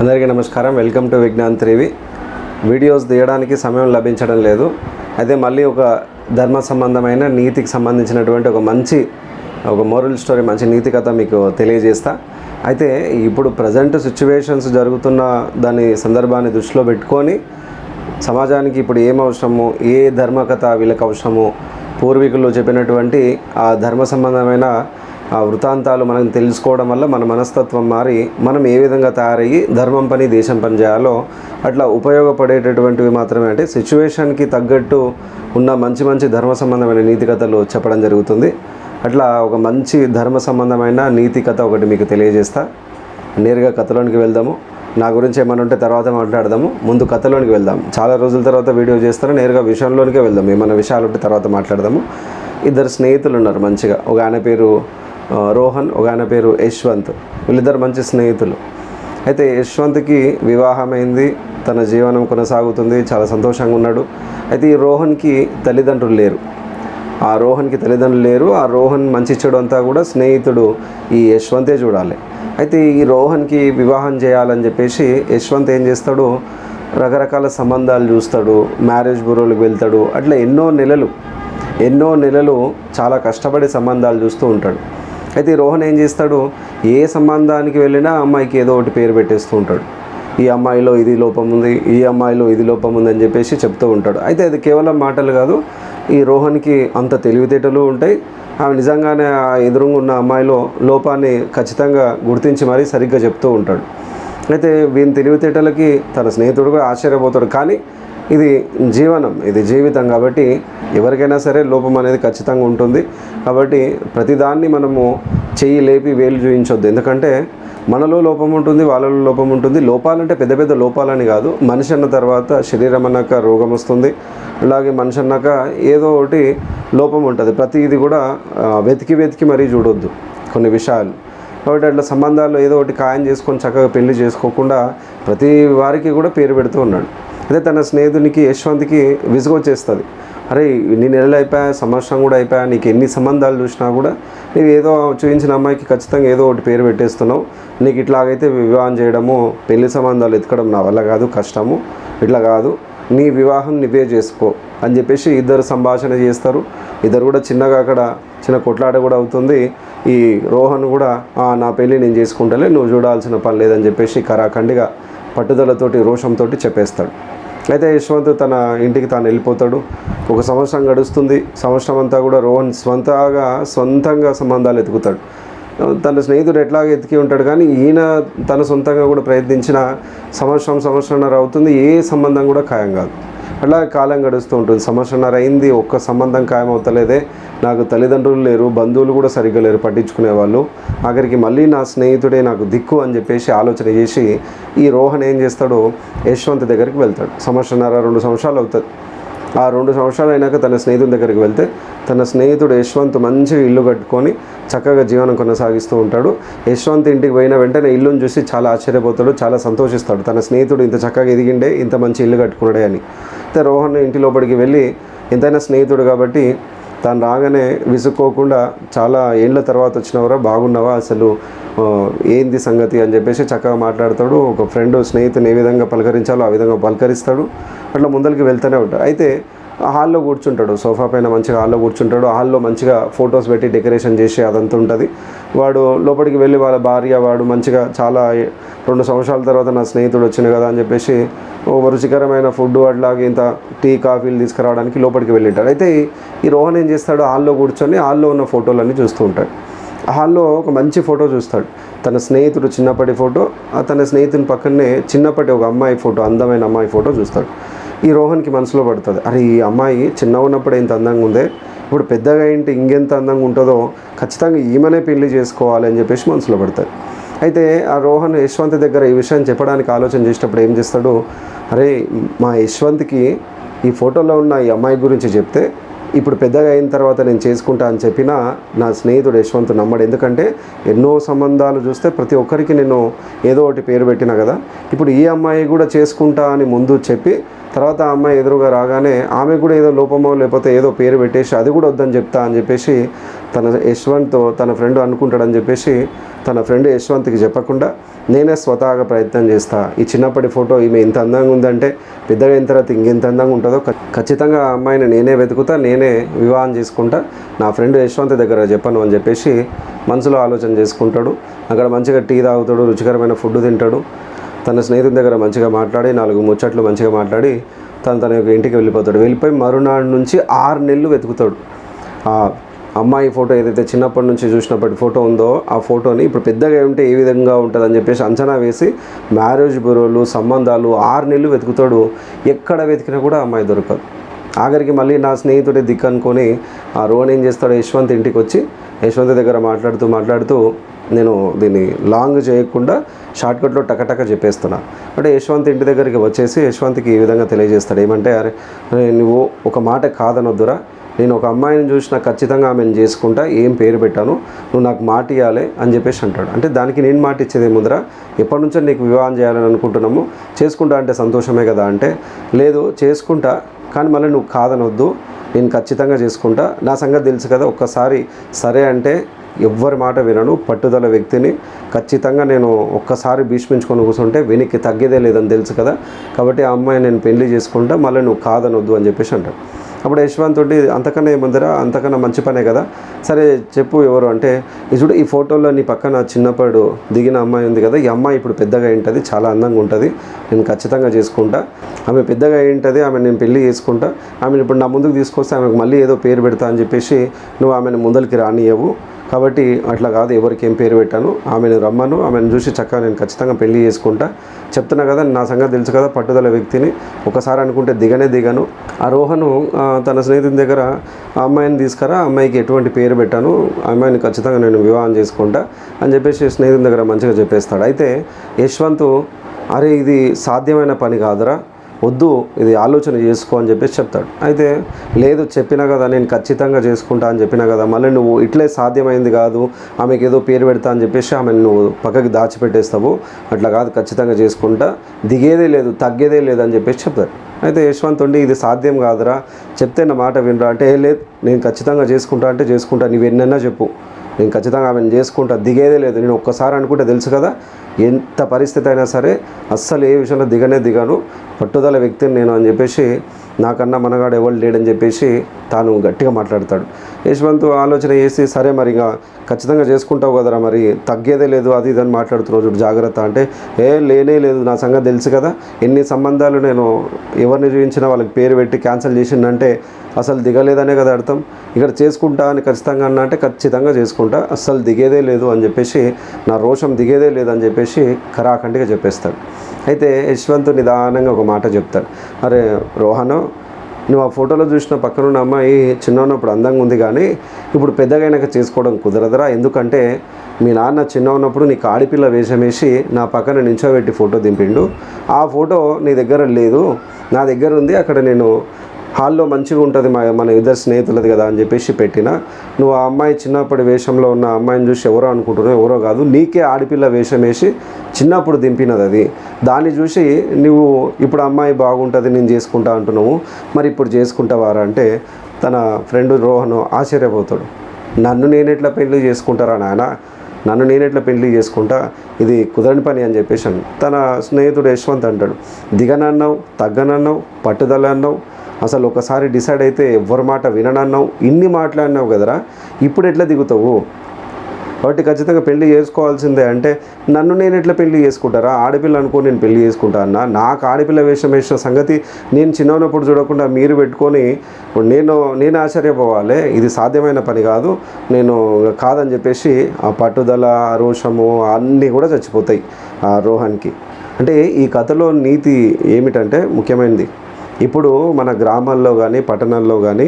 అందరికీ నమస్కారం. Welcome to Vignan త్రివి వీడియోస్ తీయడానికి సమయం లభించడం లేదు. అయితే మళ్ళీ ఒక ధర్మ సంబంధమైన నీతికి సంబంధించినటువంటి ఒక మంచి ఒక మోరల్ స్టోరీ మంచి నీతి కథ మీకు తెలియజేస్తా. అయితే ఇప్పుడు ప్రజెంట్ సిచ్యువేషన్స్ జరుగుతున్న దాని సందర్భాన్ని దృష్టిలో పెట్టుకొని సమాజానికి ఇప్పుడు ఏం అవసరము ఏ ధర్మకథ వీళ్ళకి అవసరము పూర్వీకులు చెప్పినటువంటి ఆ ధర్మ సంబంధమైన ఆ వృత్తాంతాలు మనం తెలుసుకోవడం వల్ల మన మనస్తత్వం మారి మనం ఏ విధంగా తయారయ్యి ధర్మం పని దేశం పని చేయాలో అట్లా ఉపయోగపడేటటువంటివి మాత్రమే. అంటే సిచ్యువేషన్కి తగ్గట్టు ఉన్న మంచి మంచి ధర్మ సంబంధమైన నీతి కథలు చెప్పడం జరుగుతుంది. అట్లా ఒక మంచి ధర్మ సంబంధమైన నీతి కథ ఒకటి మీకు తెలియజేస్తా. నేరుగా కథలోనికి వెళ్దాము. నా గురించి ఏమైనా ఉంటే తర్వాత మాట్లాడదాము. ముందు కథలోనికి వెళ్దాం. చాలా రోజుల తర్వాత వీడియో చేస్తాను. నేరుగా విషయంలోనికే వెళ్దాం. ఏమైనా విషయాలు ఉంటే తర్వాత మాట్లాడదాము. ఇద్దరు స్నేహితులు ఉన్నారు మంచిగా. ఒక ఆయన పేరు రోహన్ ఒక ఆయన పేరు యశ్వంత్. వీళ్ళిద్దరు మంచి స్నేహితులు. అయితే యశ్వంత్కి వివాహమైంది తన జీవనం కొనసాగుతుంది చాలా సంతోషంగా ఉన్నాడు. అయితే ఈ రోహన్కి తల్లిదండ్రులు లేరు. ఆ రోహన్కి తల్లిదండ్రులు లేరు. ఆ రోహన్ మంచి చెడు అంతా కూడా స్నేహితుడు ఈ యశ్వంతే చూడాలి. అయితే ఈ రోహన్కి వివాహం చేయాలని చెప్పేసి యశ్వంత్ ఏం చేస్తాడు? రకరకాల సంబంధాలు చూస్తాడు మ్యారేజ్ బ్యూరోలకు వెళ్తాడు. అట్లా ఎన్నో నెలలు ఎన్నో నెలలు చాలా కష్టపడి సంబంధాలు చూస్తూ ఉంటాడు. అయితే రోహన్ ఏం చేస్తాడు? ఏ సంబంధానికి వెళ్ళినా అమ్మాయికి ఏదో ఒకటి పేరు పెట్టేస్తూ ఉంటాడు. ఈ అమ్మాయిలో ఇది లోపం ఉంది ఈ అమ్మాయిలో ఇది లోపం ఉంది అని చెప్పేసి చెప్తూ ఉంటాడు. అయితే అది కేవలం మాటలు కాదు ఈ రోహన్కి అంత తెలివితేటలు ఉంటాయి. ఆమె నిజంగానే ఆ ఎదురుగా ఉన్న అమ్మాయిలో లోపాన్ని ఖచ్చితంగా గుర్తించి మరీ సరిగ్గా చెప్తూ ఉంటాడు. అయితే వీని తెలివితేటలకి తన స్నేహితుడు కూడా ఆశ్చర్యపోతాడు. కానీ ఇది జీవనం ఇది జీవితం కాబట్టి ఎవరికైనా సరే లోపం అనేది ఖచ్చితంగా ఉంటుంది. కాబట్టి ప్రతిదాన్ని మనము చెయ్యి లేపి వేలు చూపించొద్దు ఎందుకంటే మనలో లోపం ఉంటుంది వాళ్ళలో లోపం ఉంటుంది. లోపాలంటే పెద్ద పెద్ద లోపాలని కాదు. మనిషి అన్న తర్వాత శరీరం అన్నాక రోగం వస్తుంది. అలాగే మనిషి అన్నాక ఏదో ఒకటి లోపం ఉంటుంది. ప్రతిది కూడా వెతికి వెతికి మరీ చూడొద్దు కొన్ని విషయాలు. కాబట్టి అట్లా సంబంధాల్లో ఏదో ఒకటి ఖాయం చేసుకొని చక్కగా పెళ్ళి చేసుకోకుండా ప్రతి వారికి కూడా పేరు పెడుతూ ఉన్నాడు. అదే తన స్నేహితునికి యశ్వంత్కి విసుగొచ్చేస్తుంది అరే నీ నెలలు అయిపోయా సంవత్సరం కూడా అయిపోయా నీకు ఎన్ని సంబంధాలు చూసినా కూడా నీవు ఏదో చూపించిన అమ్మాయికి ఖచ్చితంగా ఏదో ఒకటి పేరు పెట్టేస్తున్నావు. నీకు ఇట్లాగైతే వివాహం చేయడము పెళ్ళి సంబంధాలు ఎతకడం నా వల్ల కాదు కష్టము. ఇట్లా కాదు. నీ వివాహం నువ్వే చేసుకో అని చెప్పేసి ఇద్దరు సంభాషణ చేస్తారు. ఇద్దరు కూడా చిన్నగా అక్కడ చిన్న కొట్లాట కూడా అవుతుంది. ఈ రోహన్ కూడా నా పెళ్ళి నేను చేసుకుంటలే నువ్వు చూడాల్సిన పని లేదని చెప్పేసి కరాఖండిగా పట్టుదలతోటి రోషంతో చెప్పేస్తాడు. అయితే యశ్వంత్ తన ఇంటికి తాను వెళ్ళిపోతాడు. ఒక సంవత్సరం గడుస్తుంది. సంవత్సరం అంతా కూడా రోహన్ స్వంతగా సొంతంగా సంబంధాలు ఎతుకుతాడు తన స్నేహితుడు ఎట్లాగ ఎతికి ఉంటాడు కానీ ఈయన తన సొంతంగా కూడా ప్రయత్నించిన సంవత్సరం సంవత్సరంన్నర అవుతుంది. ఏ సంబంధం కూడా ఖాయం కాదు. అలా కాలం గడుస్తూ ఉంటుంది. సంవత్సరంన్నర అయింది ఒక్క సంబంధం ఖాయమవుతలేదే. నాకు తల్లిదండ్రులు లేరు బంధువులు కూడా సరిగ్గా లేరు పట్టించుకునే వాళ్ళు ఆఖరికి మళ్ళీ నా స్నేహితుడే నాకు దిక్కు అని చెప్పేసి ఆలోచన చేసి ఈ రోహన్ ఏం చేస్తాడో యశ్వంత్ దగ్గరికి వెళ్తాడు. సంవత్సరంన్నర రెండు సంవత్సరాలు అవుతుంది ఆ రెండు సంవత్సరాలు అయినాక తన స్నేహితుడి దగ్గరికి వెళ్తే తన స్నేహితుడు యశ్వంత్ మంచిగా ఇల్లు కట్టుకొని చక్కగా జీవనం కొనసాగిస్తూ ఉంటాడు. యశ్వంత్ ఇంటికి పోయిన వెంటనే ఇల్లుని చూసి చాలా ఆశ్చర్యపోతాడు చాలా సంతోషిస్తాడు. తన స్నేహితుడు ఇంత చక్కగా ఎదిగిండే ఇంత మంచి ఇల్లు కట్టుకున్నాడే అని. అయితే రోహన్ ఇంటి లోపలికి వెళ్ళి ఎంతైనా స్నేహితుడు కాబట్టి తను రాగానే విసుక్కోకుండా చాలా ఏళ్ళ తర్వాత వచ్చినవరా బాగున్నావా అసలు? ఏంది సంగతి అని చెప్పేసి చక్కగా మాట్లాడతాడు. ఒక ఫ్రెండ్ స్నేహితుని ఏ విధంగా పలకరించాలో ఆ విధంగా పలకరిస్తాడు. అట్లా ముందరికి వెళ్తూనే ఉంటాడు. అయితే హాల్లో కూర్చుంటాడు. సోఫా పైన మంచిగా హాల్లో కూర్చుంటాడు. హాల్లో మంచిగా ఫొటోస్ పెట్టి డెకరేషన్ చేసి అదంతా ఉంటుంది. వాడు లోపలికి వెళ్ళి వాళ్ళ భార్య వాడు మంచిగా చాలా రెండు సంవత్సరాల తర్వాత నా స్నేహితుడు వచ్చింది కదా అని చెప్పేసి ఓ రుచికరమైన ఫుడ్ అట్లాగే ఇంత టీ కాఫీలు తీసుకురావడానికి లోపలికి వెళ్ళింటాడు. అయితే ఈ రోహన్ ఏం చేస్తాడు? హాల్లో కూర్చొని హాల్లో ఉన్న ఫోటోలన్నీ చూస్తూ ఉంటాడు. హాల్లో ఒక మంచి ఫోటో చూస్తాడు. తన స్నేహితుడు చిన్నప్పటి ఫోటో ఆ తన స్నేహితుని పక్కనే చిన్నప్పటి ఒక అమ్మాయి ఫోటో అందమైన అమ్మాయి ఫోటో చూస్తాడు. ఈ రోహన్కి మనసులో పడుతుంది. అరే ఈ అమ్మాయి చిన్న ఉన్నప్పుడు ఎంత అందంగా ఉందే? ఇప్పుడు పెద్దగా ఏంటి ఇంకెంత అందంగా ఉంటుందో? ఖచ్చితంగా ఈమెనే పెళ్ళి చేసుకోవాలి అని చెప్పేసి మనసులో పడుతుంది. అయితే ఆ రోహన్ యశ్వంత్ దగ్గర ఈ విషయం చెప్పడానికి ఆలోచన చేసేటప్పుడు ఏం చేస్తాడు? అరే మా యశ్వంత్కి ఈ ఫోటోలో ఉన్న ఈ అమ్మాయి గురించి చెప్తే ఇప్పుడు పెద్దగా అయిన తర్వాత నేను చేసుకుంటా అని చెప్పినా నా స్నేహితుడు యశ్వంత్ నమ్మడు. ఎందుకంటే ఎన్నో సంబంధాలు చూస్తే ప్రతి ఒక్కరికి నేను ఏదో ఒకటి పేరు పెట్టినా కదా. ఇప్పుడు ఈ అమ్మాయి కూడా చేసుకుంటా అని ముందు చెప్పి తర్వాత ఆ అమ్మాయి ఎదురుగా రాగానే ఆమె కూడా ఏదో లోపమో లేకపోతే ఏదో పేరు పెట్టేసి అది కూడా వద్దని చెప్తా అని చెప్పేసి తన యశ్వంత్తో తన ఫ్రెండ్ అనుకుంటాడని చెప్పేసి తన ఫ్రెండ్ యశ్వంత్కి చెప్పకుండా నేనే స్వతహాగా ప్రయత్నం చేస్తా. ఈ చిన్నప్పటి ఫోటో ఈమె ఇంత అందంగా ఉందంటే పెద్దగా అయిన తర్వాత ఇంకెంత అందంగా ఉంటుందో ఖచ్చితంగా ఆ అమ్మాయిని నేనే వెతుకుతా నేనే వివాహం చేసుకుంటా. నా ఫ్రెండ్ యశ్వంత్ దగ్గర చెప్పను అని చెప్పేసి మనసులో ఆలోచన చేసుకుంటాడు. అక్కడ మంచిగా టీ తాగుతాడు రుచికరమైన ఫుడ్ తింటాడు. తన స్నేహితుని దగ్గర మంచిగా మాట్లాడి నాలుగు ముచ్చట్లు మంచిగా మాట్లాడి తను తన యొక్క ఇంటికి వెళ్ళిపోతాడు. వెళ్ళిపోయి మరునాడు నుంచి ఆరు నెలలు వెతుకుతాడు. అమ్మాయి ఫోటో ఏదైతే చిన్నప్పటి నుంచి చూసినప్పటి ఫోటో ఉందో ఆ ఫోటోని ఇప్పుడు పెద్దగా ఉంటే ఏ విధంగా ఉంటుందని చెప్పేసి అంచనా వేసి మ్యారేజ్ బ్యూరోలు సంబంధాలు ఆరు నెలలు వెతుకుతాడు. ఎక్కడ వెతికినా కూడా అమ్మాయి దొరకదు. ఆఖరికి మళ్ళీ నా స్నేహితుడే దిక్కు అనుకొని ఆ రోహన్ ఏం చేస్తాడు? యశ్వంత్ ఇంటికి వచ్చి యశ్వంత్ దగ్గర మాట్లాడుతూ మాట్లాడుతూ నేను దీన్ని లాంగ్ చేయకుండా షార్ట్కట్లో టకటక చెప్పేస్తున్నా. అంటే యశ్వంత్ ఇంటి దగ్గరికి వచ్చేసి యశ్వంత్కి ఈ విధంగా తెలియజేస్తాడు. ఏమంటే అరే అరే నువ్వు ఒక మాట కాదనొద్దురా. నేను ఒక అమ్మాయిని చూసినా ఖచ్చితంగా ఆమెను చేసుకుంటా ఏం పేరు పెట్టాను నువ్వు నాకు మాట ఇవ్వాలి అని చెప్పేసి అంటాడు. అంటే దానికి నేను మాట ఇచ్చేదే ముందర. ఎప్పటి నుంచో నీకు వివాహం చేయాలని అనుకుంటున్నాము. చేసుకుంటా అంటే సంతోషమే కదా అంటే లేదు చేసుకుంటా కానీ మళ్ళీ నువ్వు కాదనొద్దు నేను ఖచ్చితంగా చేసుకుంటా. నా సంగతి తెలుసు కదా ఒక్కసారి సరే అంటే ఎవ్వరి మాట వినను పట్టుదల వ్యక్తిని. ఖచ్చితంగా నేను ఒక్కసారి భీష్మించుకొని కూర్చుంటే వెనక్కి తగ్గేదే లేదని తెలుసు కదా. కాబట్టి ఆ అమ్మాయి నేను పెళ్ళి చేసుకుంటా మళ్ళీ నువ్వు కాదనొద్దు అని చెప్పేసి అంటాడు. అప్పుడు యశ్వంత్ తోటి అంతకన్నా ఏముందరా అంతకన్నా మంచి పనే కదా. సరే చెప్పు ఎవరు అంటే చూడు ఈ ఫోటోలో నీ పక్కన చిన్నప్పుడు దిగిన అమ్మాయి ఉంది కదా ఈ అమ్మాయి ఇప్పుడు పెద్దగా ఉంటుంది చాలా అందంగా ఉంటుంది నేను ఖచ్చితంగా చేసుకుంటా. ఆమె పెద్దగా ఉంటుంది ఆమె నేను పెళ్ళి చేసుకుంటా ఆమెను ఇప్పుడు నా ముందుకు తీసుకొస్తే ఆమెకు మళ్ళీ ఏదో పేరు పెడతా అని చెప్పేసి నువ్వు ఆమెను ముందరికి రానియవు కాబట్టి అట్లా కాదు ఎవరికి ఏం పేరు పెట్టాను ఆమెను రమ్మను ఆమెను చూసి చక్కగా నేను ఖచ్చితంగా పెళ్ళి చేసుకుంటా. చెప్తున్నా కదా నా సంగతి తెలుసు కదా పట్టుదల వ్యక్తిని. ఒకసారి అనుకుంటే దిగనే దిగను. ఆ రోహను తన స్నేహితుని దగ్గర ఆ అమ్మాయిని తీసుకురా అమ్మాయికి ఎటువంటి పేరు పెట్టాను ఆ అమ్మాయిని ఖచ్చితంగా నేను వివాహం చేసుకుంటా అని చెప్పేసి స్నేహితుని దగ్గర మంచిగా చెప్పేస్తాడు. అయితే యశ్వంత్ అరే ఇది సాధ్యమైన పని కాదురా. వద్దు ఇది ఆలోచన చేసుకో అని చెప్పేసి చెప్తాడు. అయితే లేదు చెప్పినా కదా నేను ఖచ్చితంగా చేసుకుంటా అని చెప్పినా కదా మళ్ళీ నువ్వు ఇట్లే సాధ్యమైంది కాదు ఆమెకి ఏదో పేరు పెడతా అని చెప్పేసి ఆమెను నువ్వు పక్కకి దాచిపెట్టేస్తావు అట్లా కాదు ఖచ్చితంగా చేసుకుంటా దిగేదే లేదు తగ్గేదే లేదు అని చెప్పేసి చెప్తాడు. అయితే యశ్వంత్ ఉండి ఇది సాధ్యం కాదురా చెప్తే నా మాట వినరా అంటే లేదు నేను ఖచ్చితంగా చేసుకుంటా అంటే చేసుకుంటా నీవు ఎన్నైనా చెప్పు నేను ఖచ్చితంగా ఆమెను చేసుకుంటా. దిగేదే లేదు. నేను ఒక్కసారి అనుకుంటే తెలుసు కదా ఎంత పరిస్థితి అయినా సరే అస్సలు ఏ విషయంలో దిగనే దిగాను. పట్టుదల వ్యక్తిని నేను అని చెప్పేసి నాకన్నా మనగాడు ఎవరు లేడని చెప్పేసి తాను గట్టిగా మాట్లాడతాడు. యశ్వంత్ ఆలోచన చేసి సరే మరి ఇంకా ఖచ్చితంగా చేసుకుంటావు కదరా మరి తగ్గేదే లేదు అది ఇది అని మాట్లాడుతున్నావు చూడు జాగ్రత్త అంటే ఏ లేనే లేదు నా సంగతి తెలుసు కదా ఎన్ని సంబంధాలు నేను ఎవరిని చూపించినా వాళ్ళకి పేరు పెట్టి క్యాన్సిల్ చేసిందంటే అసలు దిగలేదనే కదా అర్థం. ఇక్కడ చేసుకుంటా అని ఖచ్చితంగా అన్నా అంటే ఖచ్చితంగా చేసుకుంటా అస్సలు దిగేదే లేదు అని చెప్పేసి నా రోషం దిగేదే లేదని చెప్పేసి ఖరాఖండిగా చెప్పేస్తాడు. అయితే యశ్వంత్ నిదానంగా ఒక మాట చెప్తాడు. అరే రోహన్ నువ్వు ఆ ఫోటోలో చూసిన పక్కన ఉన్న అమ్మాయి చిన్న ఉన్నప్పుడు అందంగా ఉంది కానీ ఇప్పుడు పెద్దగైనాక చేసుకోవడం కుదరదురా. ఎందుకంటే మీ నాన్న చిన్న ఉన్నప్పుడు నీకు ఆడిపిల్ల వేషం వేసి నా పక్కన నించోబెట్టి ఫోటో దింపిండు. ఆ ఫోటో నీ దగ్గర లేదు. నా దగ్గర ఉంది. అక్కడ నేను హాల్లో మంచిగా ఉంటుంది మా మన ఇద్దరు స్నేహితులది కదా అని చెప్పేసి పెట్టిన. నువ్వు ఆ అమ్మాయి చిన్నప్పటి వేషంలో ఉన్న అమ్మాయిని చూసి ఎవరో అనుకుంటున్నావు ఎవరో కాదు నీకే ఆడపిల్ల వేషం వేసి చిన్నప్పుడు దింపినది అది. దాన్ని చూసి నువ్వు ఇప్పుడు అమ్మాయి బాగుంటుంది నేను చేసుకుంటా అంటున్నావు. మరి ఇప్పుడు చేసుకుంటావారా అంటే తన ఫ్రెండ్ రోహన్ ఆశ్చర్యపోతాడు. నన్ను నేను ఎట్లా పెళ్ళి చేసుకుంటారా నాయన? నన్ను నేనెట్లా పెళ్ళి చేసుకుంటా? ఇది కుదరని పని అని చెప్పేసి తన స్నేహితుడు యశ్వంత్ అంటాడు. దిగనన్నావు తగ్గనన్నావు పట్టుదల అన్నావు అసలు ఒకసారి డిసైడ్ అయితే ఎవరి మాట విననన్నావు? ఇన్ని మాట్లాడినావు కదరా? ఇప్పుడు ఎట్లా దిగుతావు? కాబట్టి ఖచ్చితంగా పెళ్ళి చేసుకోవాల్సిందే అంటే నన్ను నేను ఎట్లా పెళ్ళి చేసుకుంటారా? ఆడపిల్ల అనుకో నేను పెళ్ళి చేసుకుంటా అన్న. నాకు ఆడపిల్ల వేషం వేసిన సంగతి నేను చిన్నప్పుడు చూడకుండా మీరు పెట్టుకొని నేను నేను ఆశ్చర్యపోవాలి. ఇది సాధ్యమైన పని కాదు. నేను కాదని చెప్పేసి ఆ పట్టుదల రోషము అన్నీ కూడా చచ్చిపోతాయి ఆ రోహన్కి. అంటే ఈ కథలో నీతి ఏమిటంటే ముఖ్యమైనది. ఇప్పుడు మన గ్రామాల్లో కానీ పట్టణాల్లో కానీ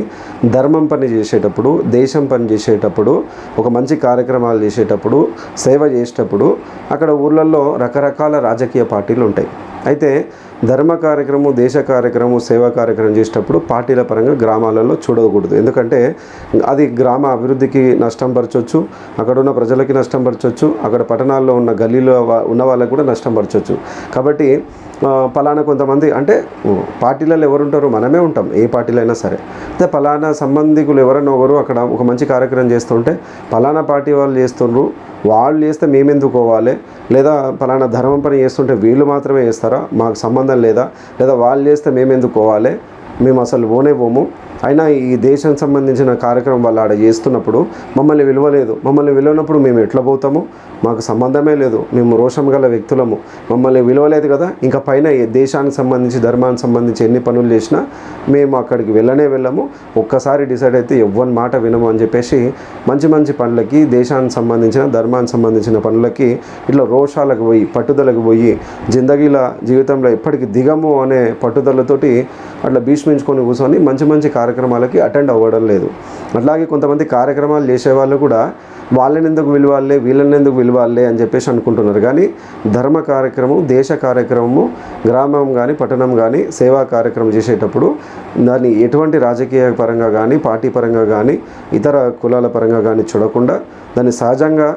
ధర్మం పని చేసేటప్పుడు దేశం పని చేసేటప్పుడు ఒక మంచి కార్యక్రమాలు చేసేటప్పుడు సేవ చేసేటప్పుడు అక్కడ ఊర్లలో రకరకాల రాజకీయ పార్టీలు ఉంటాయి. అయితే ధర్మ కార్యక్రమం దేశ కార్యక్రమం సేవా కార్యక్రమం చేసేటప్పుడు పార్టీల పరంగా గ్రామాలలో చూడకూడదు. ఎందుకంటే అది గ్రామ అభివృద్ధికి నష్టం పరచవచ్చు అక్కడ ఉన్న ప్రజలకి నష్టం పరచవచ్చు అక్కడ పట్టణాల్లో ఉన్న గల్లీలో ఉన్న వాళ్ళకి కూడా నష్టం పరచవచ్చు కాబట్టి పలానా కొంతమంది అంటే పార్టీలలో ఎవరుంటారు మనమే ఉంటాం ఏ పార్టీలో అయినా సరే. అయితే పలానా సంబంధికులు ఎవరైనా ఒకరు అక్కడ ఒక మంచి కార్యక్రమం చేస్తుంటే పలానా పార్టీ వాళ్ళు చేస్తుండ్రు వాళ్ళు చేస్తే మేమెందుకోవాలి లేదా పలానా ధర్మం పని చేస్తుంటే వీళ్ళు మాత్రమే చేస్తారా? మాకు సంబంధం లేదా? లేదా వాళ్ళు చేస్తే మేమెందుకోవాలి మేము అసలు పోనే పోము. అయినా ఈ దేశం సంబంధించిన కార్యక్రమం వాళ్ళు ఆడ చేస్తున్నప్పుడు మమ్మల్ని విలువలేదు. మమ్మల్ని విలువనప్పుడు మేము ఎట్లా పోతాము? మాకు సంబంధమే లేదు. మేము రోషం గల వ్యక్తులము. మమ్మల్ని విలువలేదు కదా? ఇంకా పైన ఏ దేశానికి సంబంధించి ధర్మానికి సంబంధించి ఎన్ని పనులు చేసినా మేము అక్కడికి వెళ్ళనే వెళ్ళము. ఒక్కసారి డిసైడ్ అయితే ఎవ్వని మాట వినము అని చెప్పేసి మంచి మంచి పనులకి దేశానికి సంబంధించిన ధర్మానికి సంబంధించిన పనులకి ఇట్లా రోషాలకు పోయి పట్టుదలకు పోయి జిందగీల జీవితంలో ఎప్పటికీ దిగము అనే పట్టుదలతోటి అట్లా భీష్మించుకొని కూర్చొని మంచి మంచి కార్యక్రమాలకి అటెండ్ అవ్వడం లేదు. అట్లాగే కొంతమంది కార్యక్రమాలు చేసేవాళ్ళు కూడా వాళ్ళని ఎందుకు విలువాలే వీళ్ళని ఎందుకు విలువాలే అని చెప్పేసి అనుకుంటున్నారు. కానీ ధర్మ కార్యక్రమం దేశ కార్యక్రమము గ్రామం కానీ పట్టణం కానీ సేవా కార్యక్రమం చేసేటప్పుడు దాన్ని ఎటువంటి రాజకీయ పరంగా కానీ పార్టీ పరంగా కానీ ఇతర కులాల పరంగా కానీ చూడకుండా దాన్ని సహజంగా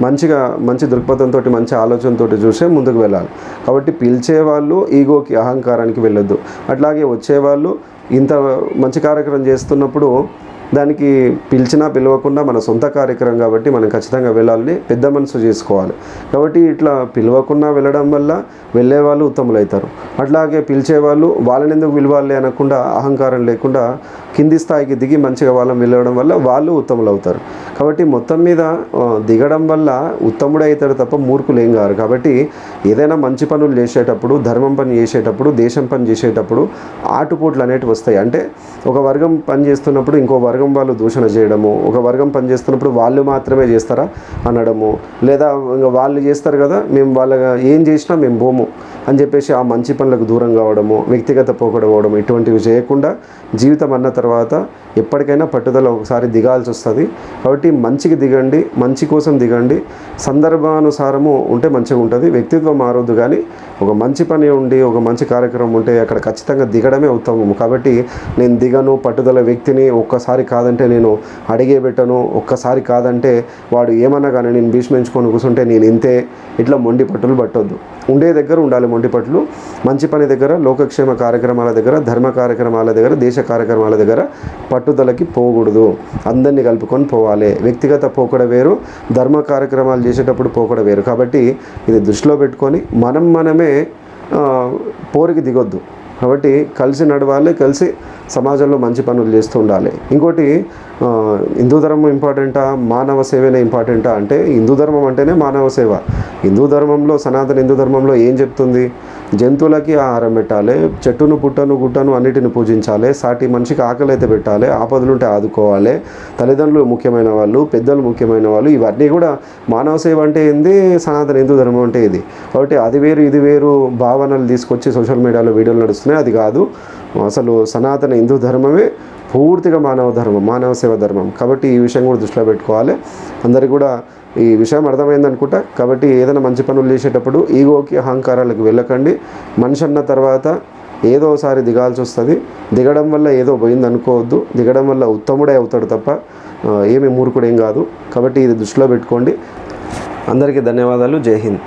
మంచిగా మంచి దృక్పథంతో మంచి ఆలోచనతో చూసే ముందుకు వెళ్ళాలి. కాబట్టి పిలిచే వాళ్ళు ఈగోకి అహంకారానికి వెళ్ళొద్దు. అట్లాగే వచ్చేవాళ్ళు ఇంత మంచి కార్యక్రమం చేస్తున్నప్పుడు దానికి పిలిచినా పిలవకుండా మన సొంత కార్యక్రమం కాబట్టి మనం ఖచ్చితంగా వెళ్ళాలని పెద్ద మనసు చేసుకోవాలి. కాబట్టి ఇట్లా పిలవకుండా వెళ్ళడం వల్ల వెళ్ళే వాళ్ళు అట్లాగే పిలిచేవాళ్ళు వాళ్ళని ఎందుకు పిలవాలి అనకుండా అహంకారం లేకుండా కింది స్థాయికి దిగి మంచిగా వాళ్ళని వెళ్ళడం వల్ల వాళ్ళు ఉత్తములు అవుతారు. కాబట్టి మొత్తం మీద దిగడం వల్ల ఉత్తముడు అవుతారు తప్ప మూర్ఖులు ఏం కారు. కాబట్టి ఏదైనా మంచి పనులు చేసేటప్పుడు ధర్మం పని చేసేటప్పుడు దేశం పని చేసేటప్పుడు ఆటుపోట్లు అనేటివి వస్తాయి. అంటే ఒక వర్గం పని చేస్తున్నప్పుడు ఇంకో వర్గం వాళ్ళు దూషణ చేయడము ఒక వర్గం పని చేస్తున్నప్పుడు వాళ్ళు మాత్రమే చేస్తారా అనడము లేదా ఇంకా వాళ్ళు చేస్తారు కదా మేము వాళ్ళ ఏం చేసినా మేము పోము అని చెప్పేసి ఆ మంచి పనులకు దూరం కావడము వ్యక్తిగత పోకడ ఇటువంటివి చేయకుండా జీవితం అన్న తర్వాత తర్వాత ఎప్పటికైనా పట్టుదల ఒకసారి దిగాల్సి వస్తుంది. కాబట్టి మంచికి దిగండి మంచి కోసం దిగండి. సందర్భానుసారము ఉంటే మంచిగా ఉంటుంది. వ్యక్తిత్వం మారొద్దు కానీ ఒక మంచి పని ఉండి ఒక మంచి కార్యక్రమం ఉంటే అక్కడ ఖచ్చితంగా దిగడమే ఉత్తమం కాబట్టి నేను దిగను పట్టుదల వ్యక్తిని ఒక్కసారి కాదంటే నేను అడిగే పెట్టను ఒక్కసారి కాదంటే వాడు ఏమన్నా కానీ నేను భీష్మించుకొని కూర్చుంటే నేను ఇంతే. ఇట్లా మొండి పట్టులు పట్టొద్దు. ఉండే దగ్గర ఉండాలి మొండి పట్టులు. మంచి పని దగ్గర లోకక్షేమ కార్యక్రమాల దగ్గర ధర్మ కార్యక్రమాల దగ్గర దేశ కార్యక్రమాల దగ్గర పట్టుదలకి పోకూడదు. అందరినీ కలుపుకొని పోవాలి. వ్యక్తిగత పోకడ వేరు ధర్మ కార్యక్రమాలు చేసేటప్పుడు పోకడ వేరు. కాబట్టి ఇది దృష్టిలో పెట్టుకొని మనం మనమే పోరికి దిగొద్దు. కాబట్టి కలిసి నడవాలి కలిసి సమాజంలో మంచి పనులు చేస్తూ ఉండాలి. ఇంకోటి హిందూ ధర్మం ఇంపార్టెంటా? మానవ సేవనే ఇంపార్టెంటా? అంటే హిందూ ధర్మం అంటేనే మానవ సేవ. హిందూ ధర్మంలో సనాతన హిందూ ధర్మంలో ఏం చెప్తుంది? జంతువులకి ఆహారం పెట్టాలి చెట్టును పుట్టను గుట్టను అన్నిటిని పూజించాలి సాటి మనిషికి ఆకలి అయితే పెట్టాలి ఆపదలుంటే ఆదుకోవాలి తల్లిదండ్రులు ముఖ్యమైన వాళ్ళు పెద్దలు ముఖ్యమైన వాళ్ళు ఇవన్నీ కూడా మానవ సేవ అంటే ఏంది సనాతన హిందూ ధర్మం అంటే ఇది. కాబట్టి అది వేరు ఇది వేరు భావనలు తీసుకొచ్చి సోషల్ మీడియాలో వీడియోలు నడుస్తున్నాయి అది కాదు. అసలు సనాతన హిందూ ధర్మమే పూర్తిగా మానవ ధర్మం మానవ సేవ ధర్మం. కాబట్టి ఈ విషయం కూడా దృష్టిలో పెట్టుకోవాలి. అందరికీ కూడా ఈ విషయం అర్థమైంది అనుకుంటా. కాబట్టి ఏదైనా మంచి పనులు చేసేటప్పుడు ఈగోకి అహంకారాలకు వెళ్ళకండి. మనిషి అన్న తర్వాత ఏదో ఒకసారి దిగాల్సి వస్తుంది. దిగడం వల్ల ఏదో పోయింది అనుకోవద్దు. దిగడం వల్ల ఉత్తముడే అవుతాడు తప్ప ఏమి మూర్ఖుడేం కాదు. కాబట్టి ఇది దృష్టిలో పెట్టుకోండి. అందరికీ ధన్యవాదాలు. జై హింద్.